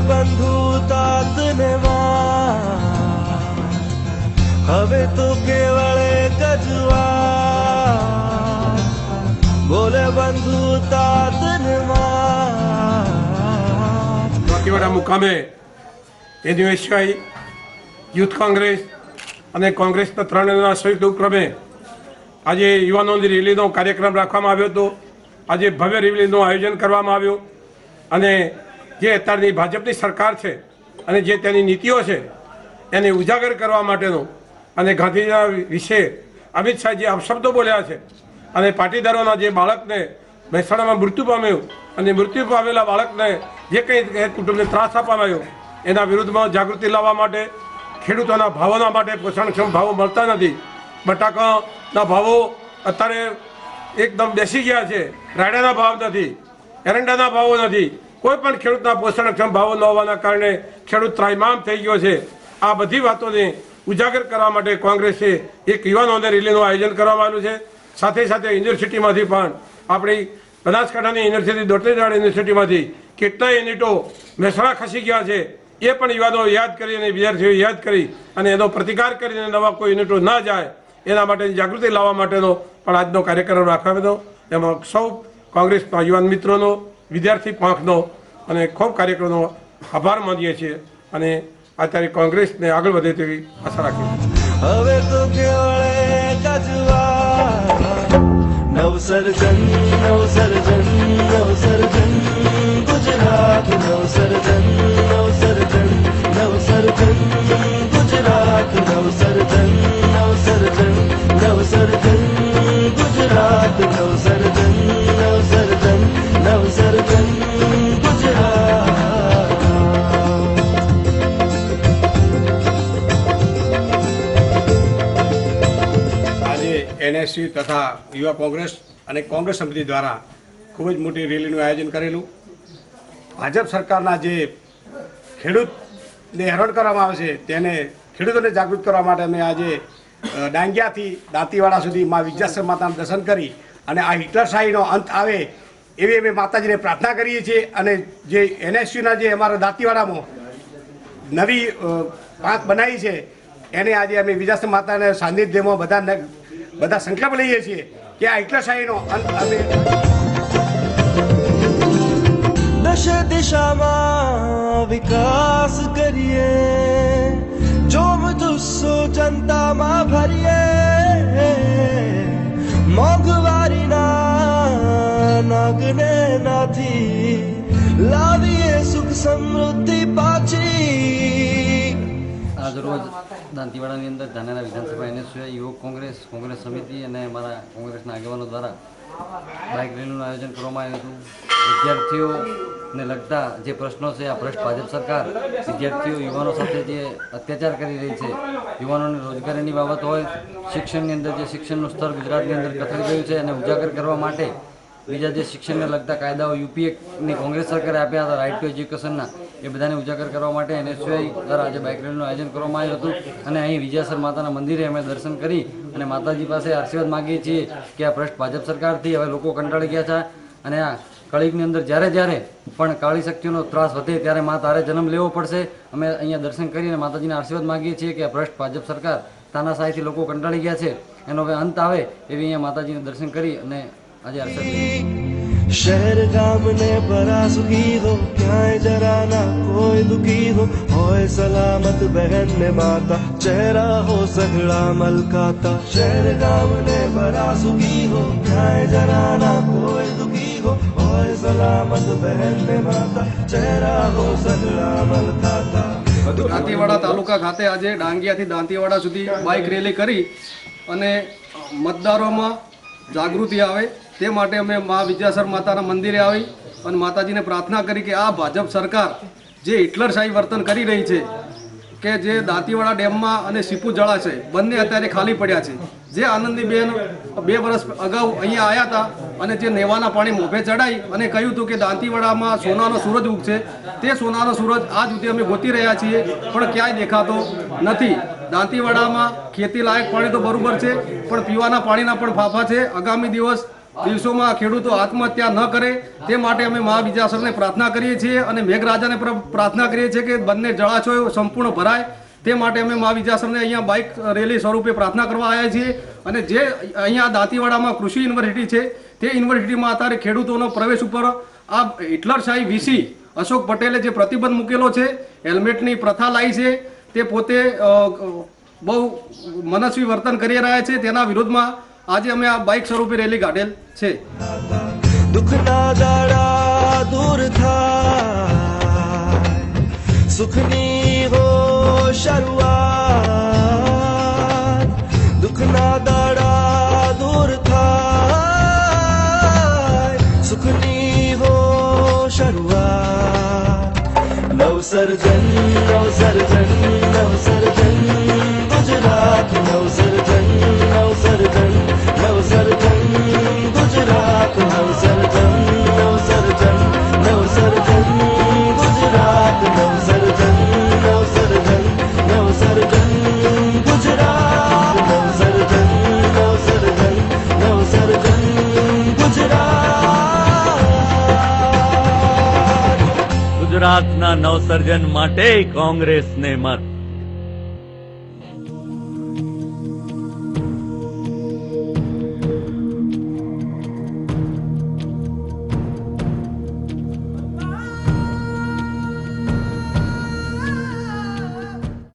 બંધુ તાતને હવે તો કેવળ કજવા બોલે બંધુ તાતને દાંતીવાડા મુકામે એનયુએસઆઈ, યુથ કોંગ્રેસ અને કોંગ્રેસના ત્રણના સંયુક્ત ઉપક્રમે આજે યુવાનોની રેલીનો કાર્યક્રમ રાખવામાં આવ્યો હતો. આજે ભવ્ય રેલીનું આયોજન કરવામાં આવ્યું અને જે અત્યારની ભાજપની સરકાર છે અને જે તેની નીતિઓ છે, એને ઉજાગર કરવા માટેનો અને ગાંધીજીના વિશે અમિત શાહ જે અપશબ્દો બોલ્યા છે અને પાટીદારોના જે બાળકને મહેસાણામાં મૃત્યુ પામ્યું અને મૃત્યુ પામેલા બાળકને જે કંઈ કુટુંબને ત્રાસ આપવામાં આવ્યો, એના વિરુદ્ધમાં જાગૃતિ લાવવા માટે, ખેડૂતોના ભાવોના માટે પોષણક્ષમ ભાવો મળતા નથી. બટાકાના ભાવો અત્યારે એકદમ બેસી ગયા છે, રાયડાના ભાવ નથી, એરંડાના ભાવો નથી કોઈ પણ ખેડૂતના પોષણક્ષમ ભાવો ન હોવાના કારણે ખેડૂત ત્રાયમામ થઈ ગયો છે. આ બધી વાતોને ઉજાગર કરવા માટે કોંગ્રેસે એક યુવાનોને રેલીનું આયોજન કરવામાં આવ્યું છે. સાથે સાથે યુનિવર્સિટીમાંથી પણ આપણી બનાસકાંઠાની યુનિવર્સિટી દોટલીદાળ યુનિવર્સિટીમાંથી કેટલાય યુનિટો મહેસાણા ખસી ગયા છે એ પણ યુવાનો યાદ કરી અને વિદ્યાર્થીઓ યાદ કરી અને એનો પ્રતિકાર કરીને નવા કોઈ યુનિટો ના જાય એના માટેની જાગૃતિ લાવવા માટેનો પણ આજનો કાર્યક્રમ રાખવામાં હતો. એમાં સૌ કોંગ્રેસના યુવાન મિત્રોનો વિદ્યાર્થી પાંખનો અને ખૂબ કાર્યક્રમનો આભાર માનીએ છીએ અને અત્યારે કોંગ્રેસને આગળ વધે તેવી આશા રાખીએ હવે તો નવસર્જન નવસર્જન નવસર્જન. ગુજરાત નવસર્જન નવસર્જન. નવસર્જન, ગુજરાત નવસર્જન નવસર્જન. નવસર્જન, ગુજરાત નવસર્જન. આજે એનએસયુ તથા યુવા કોંગ્રેસ અને કોંગ્રેસ સમિતિ દ્વારા ખૂબ જ મોટી રેલીનું આયોજન કરેલું. ભાજપ સરકારના જે ખેડૂતને હેરાન કરવામાં આવે છે, તેને ખેડૂતોને જાગૃત કરવા માટે અમે આજે ડાંગિયાથી દાંતીવાડા સુધી મા વિદ્યાશ્રમ માતાનું દર્શન કરી અને આ હિટલરશાહીનો અંત આવે એવી અમે માતાજીને પ્રાર્થના કરીએ છીએ અને જે એનએસયુના જે અમારા દાંતીવાડામાં નવી પાંખ બનાવી છે, એને આજે અમે વિદ્યાશ્રમ માતાના સાનિધ્યમાં બધા બધા સંકલ્પ લઈએ છીએ કે આ હિટલરશાહીનો અંત આવે દશ દિશામાં વિકાસ કરીએ, જોમ જુસ્સો જનતામાં ભરીએ. મોંઘવારીના નાગને નાથી લાવીએ સુખ સમૃદ્ધિ પાછી. આજ રોજ દાંતીવાડાની અંદર ધાનેરા વિધાનસભા એનએસયુઆઈ યુવક કોંગ્રેસ કોંગ્રેસ સમિતિ અને અમારા કોંગ્રેસના આગેવાનો દ્વારા બાઇક રેલીનું આયોજન કરવામાં આવ્યું હતું. વિદ્યાર્થીઓને લગતા જે પ્રશ્નો છે, આ ભ્રષ્ટ ભાજપ સરકાર, વિદ્યાર્થીઓ, યુવાનો સાથે જે અત્યાચાર કરી રહી છે, યુવાનોને રોજગારીની બાબત હોય, શિક્ષણની અંદર જે શિક્ષણનું સ્તર ગુજરાતની અંદર કથળી ગયું છે અને ઉજાગર કરવા માટે બીજા જે શિક્ષણને લગતા કાયદાઓ યુપીએની કોંગ્રેસ સરકારે આપ્યા હતા, રાઇટ ટુ એજ્યુકેશનના એ બધાને ઉજાગર કરવા માટે એનએસયુઆઈ દ્વારા આજે બાઇક રેલીનું આયોજન કરવામાં આવ્યું હતું. અને અહીં વિજયાસર માતાના મંદિરે અમે દર્શન કરી અને માતાજી પાસે આશીર્વાદ માગીએ છીએ કે આ ભ્રષ્ટ ભાજપ સરકારથી હવે લોકો કંટાળી ગયા છે અને આ કળિયુગની અંદર જ્યારે જ્યારે પણ કાળી શક્તિઓનો ત્રાસ વધે ત્યારે મા તારે જન્મ લેવો પડશે. અમે અહીંયા દર્શન કરીને માતાજીના આશીર્વાદ માગીએ છીએ કે આ ભ્રષ્ટ ભાજપ સરકાર તાનાશાહીથી લોકો કંટાળી ગયા છે. એનો હવે અંત આવે એવી અહીંયા માતાજીને દર્શન કરી અને આજે આશીર્વાદ લઈએ. શહેર ગામને ભરા સુખી હો ક્યાંય જરા ના કોઈ દુખી હો હોય સલામત બહેન ને માતા ચહેરા હો સગડા મલકાતા શહેર ગામને ભરા સુખી હો ક્યાંય જરા ના કોઈ દુખી હો હોય સલામત બહેન ને માતા ચહેરા હો સગડા મલકાતા દાંતીવાડા તાલુકા ખાતે આજે ડાંગિયાથી દાંતીવાડા સુધી બાઇક રેલી કરી અને મતદારોમાં જાગૃતિ આવે તે માટે અમે મા વિદ્યાસર માતાના મંદિરે આવી અને માતાજીને પ્રાર્થના કરી કે આ ભાજપ સરકાર જે હિટલરશાહી વર્તન કરી રહી છે, કે જે દાંતીવાડા ડેમમાં અને સીપુ જળાશય બંને અત્યારે ખાલી પડ્યા છે. જે આનંદીબેન બે વર્ષ અગાઉ અહીંયા આવ્યા હતા અને જે નેવાના પાણી મોભે ચડાઈ અને કહ્યું હતું કે દાંતીવાડામાં સોનાનો સૂરજ ઉગશે, તે સોનાનો સૂરજ આજ સુધી અમે ગોતી રહ્યા છીએ, પણ ક્યાંય દેખાતો નથી. દાંતીવાડામાં ખેતી લાયક પાણી તો બરોબર છે, પણ પીવાના પાણીના પણ ફાફા છે. આગામી દિવસ દિવસોમાં ખેડૂતો આત્મહત્યા ન કરે, તે માટે અમે મહાબીજાસરને પ્રાર્થના કરીએ છીએ અને મેઘરાજાને પ્ર- પ્રાર્થના કરીએ છીએ કે બંને જળાશયો સંપૂર્ણ ભરાય. તે માટે અમે મહાબીજાસરને અહીંયા બાઇક, રેલી સ્વરૂપે પ્રાર્થના કરવા આવ્યા છીએ. અને જે અહીંયા દાંતીવાડામાં કૃષિ યુનિવર્સિટી છે, તે યુનિવર્સિટીમાં અત્યારે ખેડૂતોનો પ્રવેશ ઉપર આ હિટલરશાહી વીસી અશોક પટેલે જે પ્રતિબંધ મૂકેલો છે, હેલ્મેટની પ્રથા લાવી છે, તે પોતે બહુ મનસ્વી વર્તન કરી રહ્યા છે. તેના વિરોધમાં આજે અમે આ બાઇક સ્વરૂપે રેલી કાઢેલ છે. દુઃખના દાડા દૂર થાય. સુખની હો શરૂઆત. દુઃખના દાડા દૂર થાય. સુખની હો શરૂઆત. નવસર્જન નવસર્જન નવસર્જન ગુજરાત નવસર્જન ગુજરાતના નવસર્જન માટે કોંગ્રેસને મત.